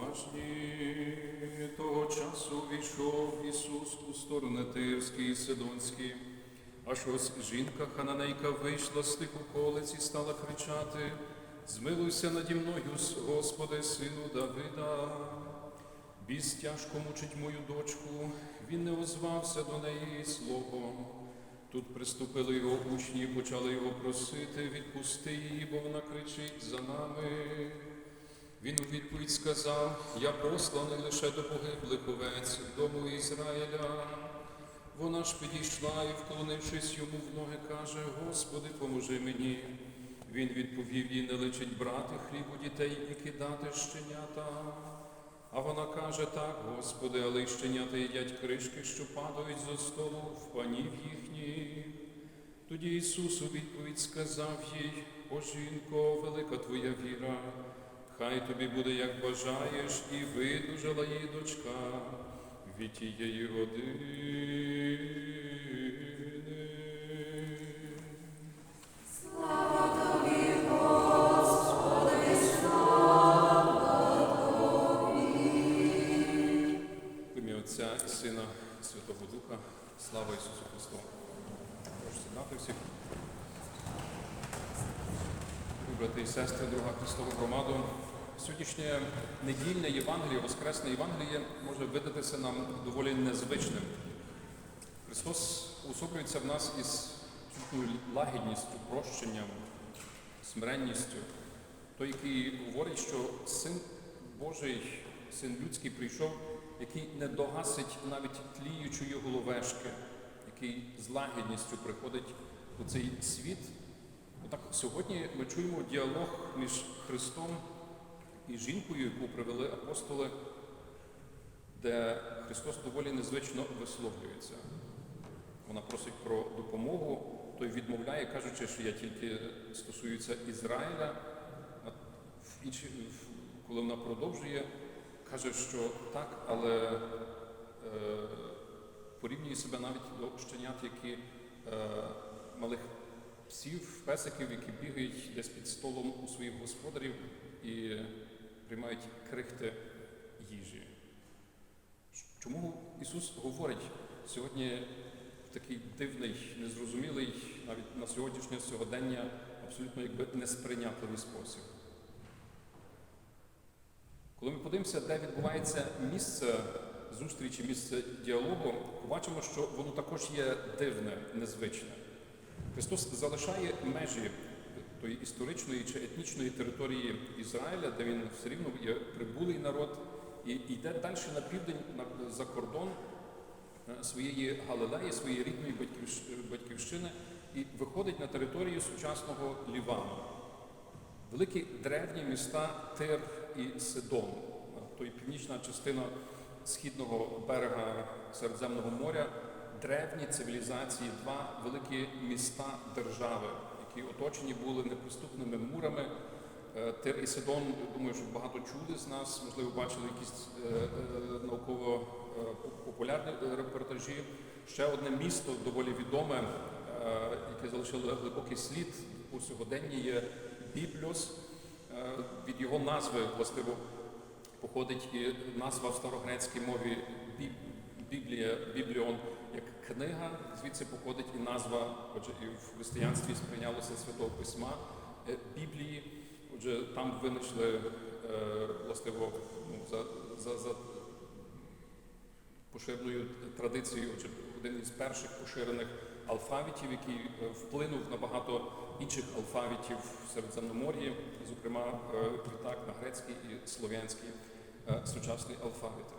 уважні. Того часу війшов Ісус у сторони Тирські і Сидонські. Аж ось жінка хананейка вийшла з тих околиць і стала кричати: Змилуйся наді мною, Господи, сину Давида. Біс тяжко мучить мою дочку, він не озвався до неї словом. Тут приступили його учні і почали його просити, відпусти її, бо вона кричить за нами. Він у відповідь сказав: Я посланий лише до погиблих овець дому Ізраїля. Вона ж підійшла і, вклонившись йому в ноги, каже: Господи, поможи мені. Він відповів їй, не личить брати хлібу дітей і кидати щенята. А вона каже, так, Господи, але й щенята їдять кришки, що падають зо столу в панів їхніх. Тоді Ісус у відповідь сказав їй, о жінко, велика твоя віра, хай тобі буде, як бажаєш, і видужала її дочка від тієї години. Брати і сестри, дорога Христова громаду. Сьогоднішнє недільне Євангеліє, Воскресне Євангеліє може видатися нам доволі незвичним. Христос усокується в нас із лагідністю, прощенням, смиренністю. Той, який говорить, що Син Божий, Син людський прийшов, який не догасить навіть тліючої головешки, який з лагідністю приходить у цей світ. Отак сьогодні ми чуємо діалог між Христом і жінкою, яку привели апостоли, де Христос доволі незвично висловлюється. Вона просить про допомогу, той відмовляє, кажучи, що я тільки стосується Ізраїля. А коли вона продовжує, каже, що так, але е, порівнює себе навіть до щенят, які е, малих псів, песиків, які бігають десь під столом у своїх господарів і приймають крихти їжі. Чому Ісус говорить сьогодні такий дивний, незрозумілий, навіть на сьогоднішнє сьогодення, абсолютно якби несприйнятливий спосіб? Коли ми подивимося, де відбувається місце зустрічі, місце діалогу, побачимо, що воно також є дивне, незвичне. Христос залишає межі тої історичної чи етнічної території Ізраїля, де він все рівно є прибулий народ, і йде далі на південь за кордон е, своєї Галилеї, своєї рідної батьківщини, і виходить на територію сучасного Лівану. Великі древні міста Тир і Сидон, то є північна частина східного берега Середземного моря, древні цивілізації, два великі міста держави, які оточені були неприступними мурами. Е, Тир і Сидон, думаю, що багато чули з нас, можливо, бачили якісь е, е, науково-популярні репортажі. Ще одне місто доволі відоме, яке залишило глибокий слід у сьогоденні, є Бібліос. Від його назви властиво походить і назва в старогрецькій мові Біблія, Бібліон як книга, звідси походить і назва, отже, і в християнстві сприйнялося Святого Письма е, Біблії. Отже, там винайшли е, властиво ну, за, за, за поширеною традицією, чи один із перших поширених алфавітів, який е, вплинув на багато інших алфавітів в Середземномор'ї, зокрема відтак на грецький і слов'янський сучасні алфавіти.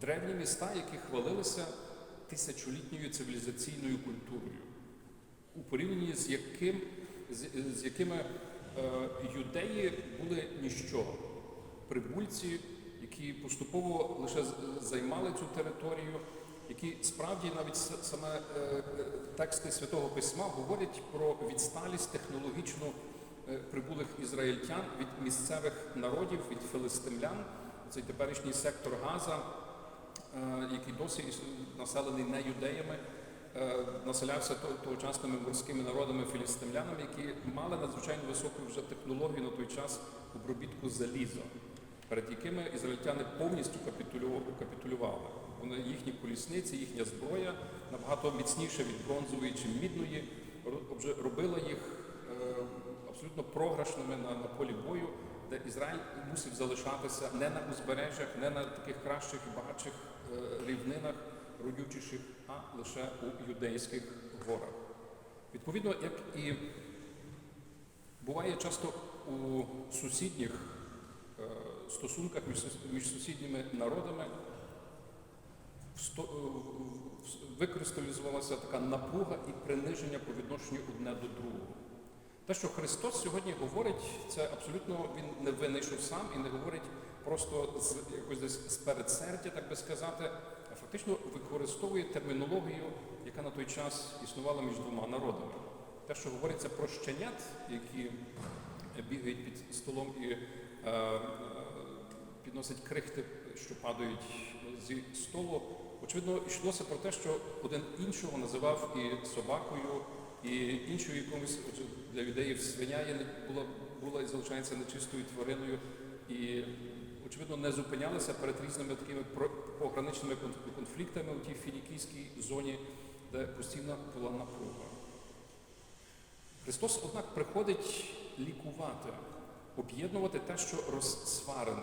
Древні міста, які хвалилися тисячолітньою цивілізаційною культурою, у порівнянні з, яким, з, з якими е, юдеї були ніщо, прибульці, які поступово лише займали цю територію, які справді навіть саме е, е, тексти Святого Письма говорять про відсталість технологічно е, прибулих ізраїльтян від місцевих народів, від филистимлян, цей теперішній сектор Газа, який досі населений не юдеями, е, населявся тогочасними морськими народами філістимлянами, які мали надзвичайно високу вже технологію на той час обробітку заліза. перед якими ізраїльтяни повністю капітулювали. Вони їхні колісниці, їхня зброя набагато міцніша від бронзової чи мідної, ро- робила їх е, абсолютно програшними на, на полі бою, де Ізраїль мусив залишатися не на узбережжях, не на таких кращих і багатших е, рівнинах, родючіших, а лише у юдейських горах. Відповідно, як і буває часто у сусідніх е, стосунках між, сусідніми народами, е, викристалізувалася така напруга і приниження по відношенню одне до другого. Те, що Христос сьогодні говорить, це абсолютно він не винайшов сам і не говорить просто з якось десь з передсердя, так би сказати, фактично використовує термінологію, яка на той час існувала між двома народами. Те, що говориться про щенят, які бігають під столом і е, е, підносять крихти, що падають зі столу. Очевидно, йшлося про те, що один іншого називав і собакою, і іншою якомусь для юдеїв свиня була, була і залишається нечистою твариною. І, очевидно, не зупинялися перед різними такими пограничними конфліктами у тій фінікійській зоні, де постійно була напруга. Христос, однак, приходить лікувати, об'єднувати те, що розсварене.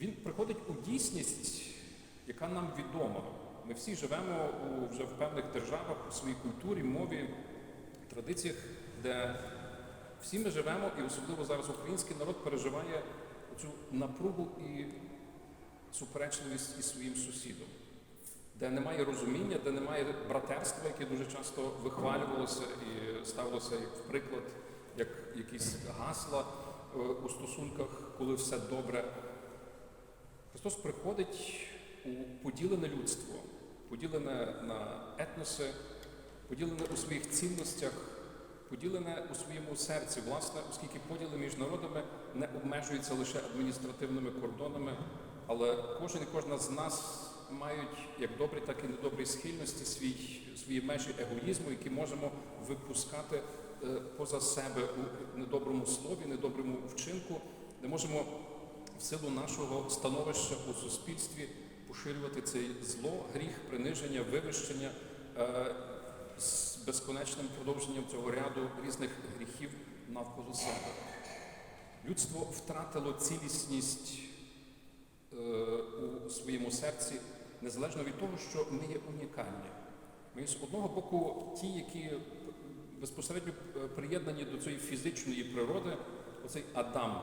Він приходить у дійсність, яка нам відома. Ми всі живемо у, вже в певних державах, у своїй культурі, мові, традиціях, де всі ми живемо, і особливо зараз український народ переживає цю напругу і суперечливість із своїм сусідом, де немає розуміння, де немає братерства, яке дуже часто вихвалювалося і ставилося як в приклад, як якісь гасла е, у стосунках, коли все добре. Христос приходить у поділене людство, поділене на етноси, поділене у своїх цінностях, поділене у своєму серці, власне, оскільки поділи між народами не обмежуються лише адміністративними кордонами, але кожен і кожна з нас мають як добрі, так і недобрі схильності, свій, свої межі егоїзму, які можемо випускати е, поза себе у недоброму слові, недоброму вчинку, де можемо в силу нашого становища у суспільстві поширювати це зло, гріх, приниження, вивищення е, безконечним продовженням цього ряду різних гріхів навколо себе. Людство втратило цілісність е, у своєму серці, незалежно від того, що ми є унікальні. Ми з одного боку ті, які безпосередньо е, приєднані до цієї фізичної природи, оцей Адам,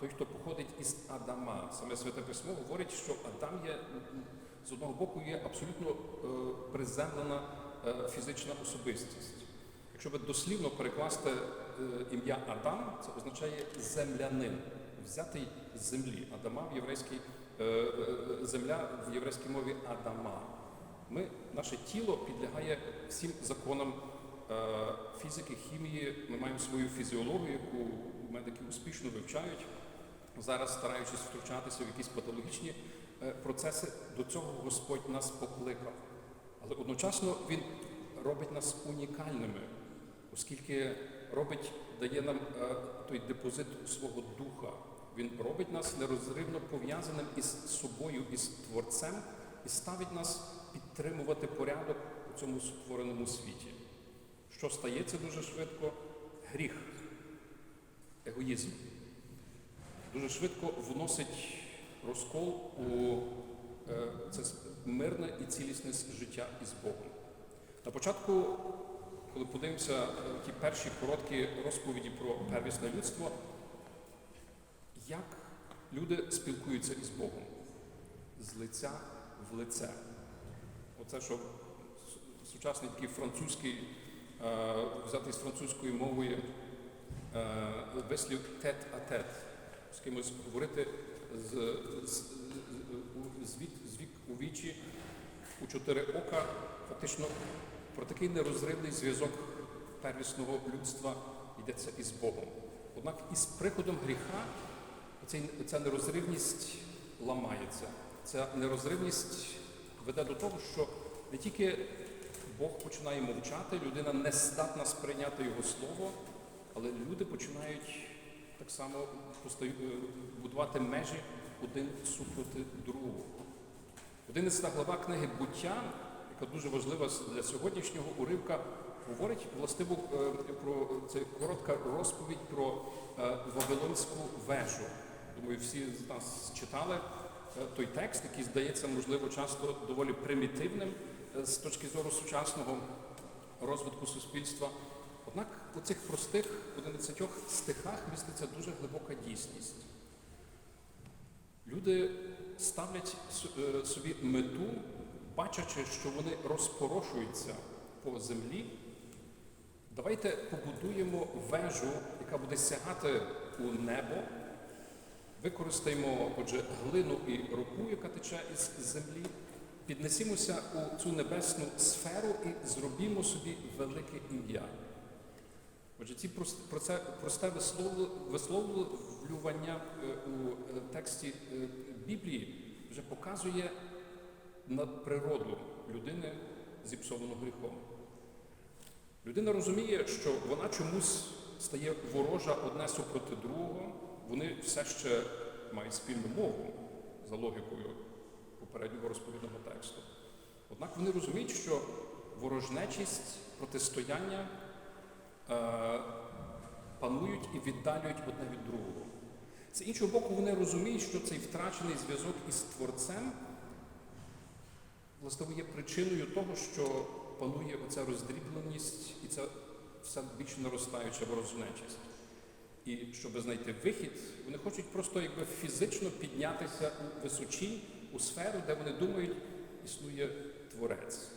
той, хто походить із Адама. Саме Святе Письмо говорить, що Адам є з одного боку є абсолютно е, приземлена фізична особистість. Якщо би дослівно перекласти е, ім'я Адам, це означає землянин, взятий з землі. Адама в єврейській е, е, земля в єврейській мові Адама. Ми, наше тіло підлягає всім законам е, фізики, хімії. Ми маємо свою фізіологію, яку медики успішно вивчають. Зараз стараючись втручатися в якісь патологічні е, процеси, до цього Господь нас покликав. Але одночасно Він робить нас унікальними, оскільки робить, дає нам е, той депозит свого духа. Він робить нас нерозривно пов'язаним із собою, із Творцем, і ставить нас підтримувати порядок у цьому сотвореному світі. Що стається дуже швидко? Гріх, егоїзм. Дуже швидко вносить розкол у це мирне і цілісне життя із Богом. На початку, коли подивимося е, ті перші короткі розповіді про первісне людство, як люди спілкуються із Богом з лиця в лице. Оце, що сучасний такий французький, е, взятий з французької мови е, вислів тет а тет. З кимось говорити з, з, з, у- з, вік, з вік у вічі, у чотири ока, фактично про такий нерозривний зв'язок первісного людства йдеться із Богом. Однак із приходом гріха ця нерозривність ламається. Ця нерозривність веде до того, що не тільки Бог починає мовчати, людина не здатна сприйняти його слово, але люди починають так само е, будувати межі один супроти другого. 11 глава книги Буття, яка дуже важлива для сьогоднішнього уривка, говорить властиво е, про це коротка розповідь про е, Вавилонську вежу. Думаю, всі з нас читали е, той текст, який здається, можливо, часто доволі примітивним з точки зору сучасного розвитку суспільства. Однак у цих простих 11 стихах міститься дуже глибока дійсність. Люди ставлять е, собі мету, бачачи, що вони розпорошуються по землі. Давайте побудуємо вежу, яка буде сягати у небо. Використаємо, отже, глину і року, яка тече із землі, піднесімося у цю небесну сферу і зробімо собі велике ім'я. Отже, ці прос- просте висловлювання е, у е, тексті е, Біблії вже показує надприроду людини зіпсовану гріхом. Людина розуміє, що вона чомусь стає ворожа одне супроти другого, вони все ще мають спільну мову за логікою попереднього розповідного тексту. Однак вони розуміють, що ворожнечість, протистояння панують і віддалюють одне від другого. З іншого боку, вони розуміють, що цей втрачений зв'язок із Творцем власне є причиною того, що панує оця роздрібленість і ця все більш наростаюча ворожнечість. І щоб знайти вихід, вони хочуть просто якби фізично піднятися у височінь, у сферу, де вони думають, існує творець.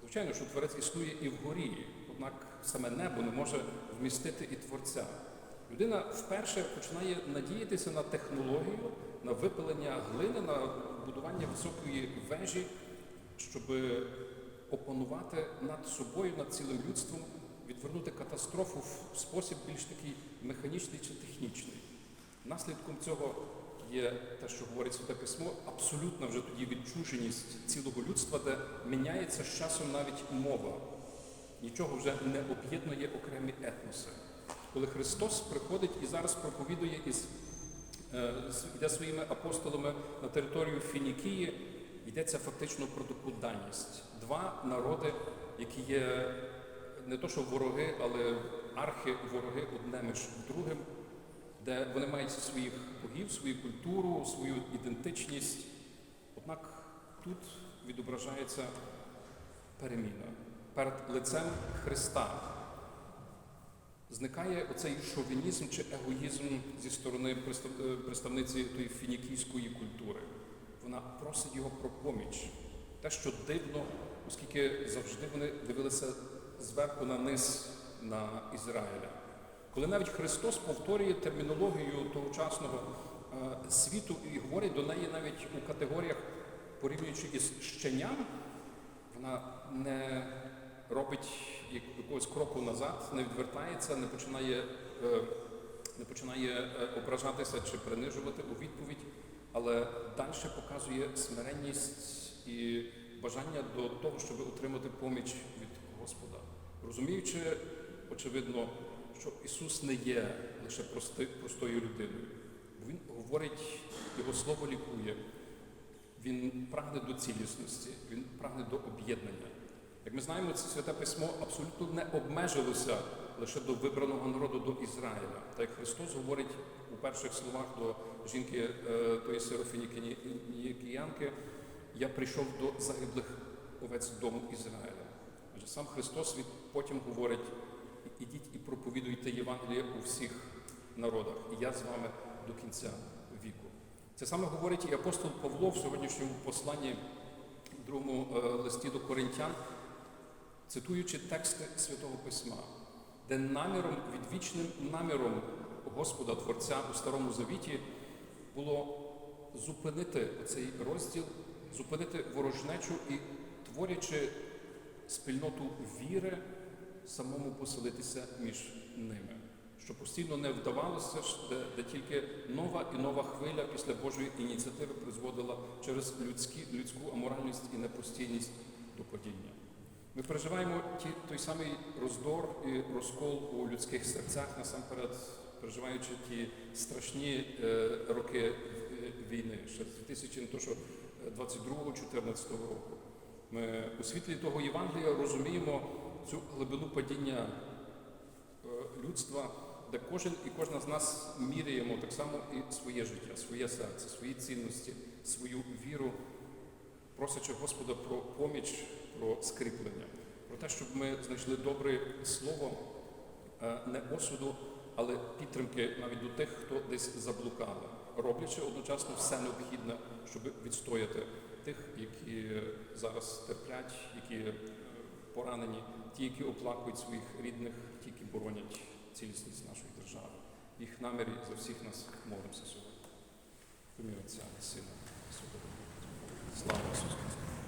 Звичайно, що творець існує і вгорі, однак саме небо не може вмістити і творця. Людина вперше починає надіятися на технологію, на випилення глини, на будування високої вежі, щоб опанувати над собою, над цілим людством, відвернути катастрофу в спосіб більш такий механічний чи технічний. Наслідком цього є те, що говорить Святе Письмо, абсолютна вже тоді відчуженість цілого людства, де міняється з часом навіть мова. Нічого вже не об'єднує окремі етноси. Коли Христос приходить і зараз проповідує із е, йде своїми апостолами на територію Фінікії, йдеться фактично про таку даність. Два народи, які є не то, що вороги, але архи-вороги одне між другим, де вони мають своїх богів, свою культуру, свою ідентичність. Однак тут відображається переміна перед лицем Христа. Зникає оцей шовінізм чи егоїзм зі сторони е, представниці тої фінікійської культури. Вона просить його про поміч. Те, що дивно, оскільки завжди вони дивилися зверху на низ на Ізраїля. Коли навіть Христос повторює термінологію тогочасного е, світу і говорить до неї навіть у категоріях, порівнюючи із щеням, вона не робить якогось кроку назад, не відвертається, не починає, е, не починає е, ображатися чи принижувати у відповідь, але далі показує смиренність і бажання до того, щоб отримати поміч від Господа, розуміючи, очевидно, що Ісус не є лише простою людиною. Бо Він говорить, Його слово лікує. Він прагне до цілісності, він прагне до об'єднання. Як ми знаємо, це святе письмо абсолютно не обмежилося лише до вибраного народу до Ізраїля. Так як Христос говорить у перших словах до жінки е, тої сирофінікіянки, я прийшов до загиблих овець дому Ізраїля. Адже сам Христос від потім говорить: ідіть і проповідуйте Євангеліє у всіх народах, і я з вами до кінця. Це саме говорить і апостол Павло в сьогоднішньому посланні, другому е, листі до Коринтян, цитуючи тексти Святого Письма, де наміром, відвічним наміром Господа Творця у Старому Завіті було зупинити цей розділ, зупинити ворожнечу і творячи спільноту віри, самому поселитися між ними. Що постійно не вдавалося, де, де тільки нова і нова хвиля після Божої ініціативи призводила через людські, людську аморальність і непостійність до падіння. Ми переживаємо ті, той самий роздор і розкол у людських серцях насамперед переживаючи ті страшні е, роки е, війни, ще з 2000, не то що 22-14 року. Ми у світлі того Євангелія розуміємо цю глибину падіння е, людства, де кожен і кожна з нас міряємо так само і своє життя, своє серце, свої цінності, свою віру, просячи Господа про поміч, про скріплення, про те, щоб ми знайшли добре слово е, не осуду, але підтримки навіть до тих, хто десь заблукали, роблячи одночасно все необхідне, щоб відстояти тих, які зараз терплять, які е, поранені, ті, які оплакують своїх рідних, ті, які боронять цілісність нашої держави. Їх намірі за всіх нас молимося сьогодні. Отця, і Сина, Святого Слава Ісусу Христу!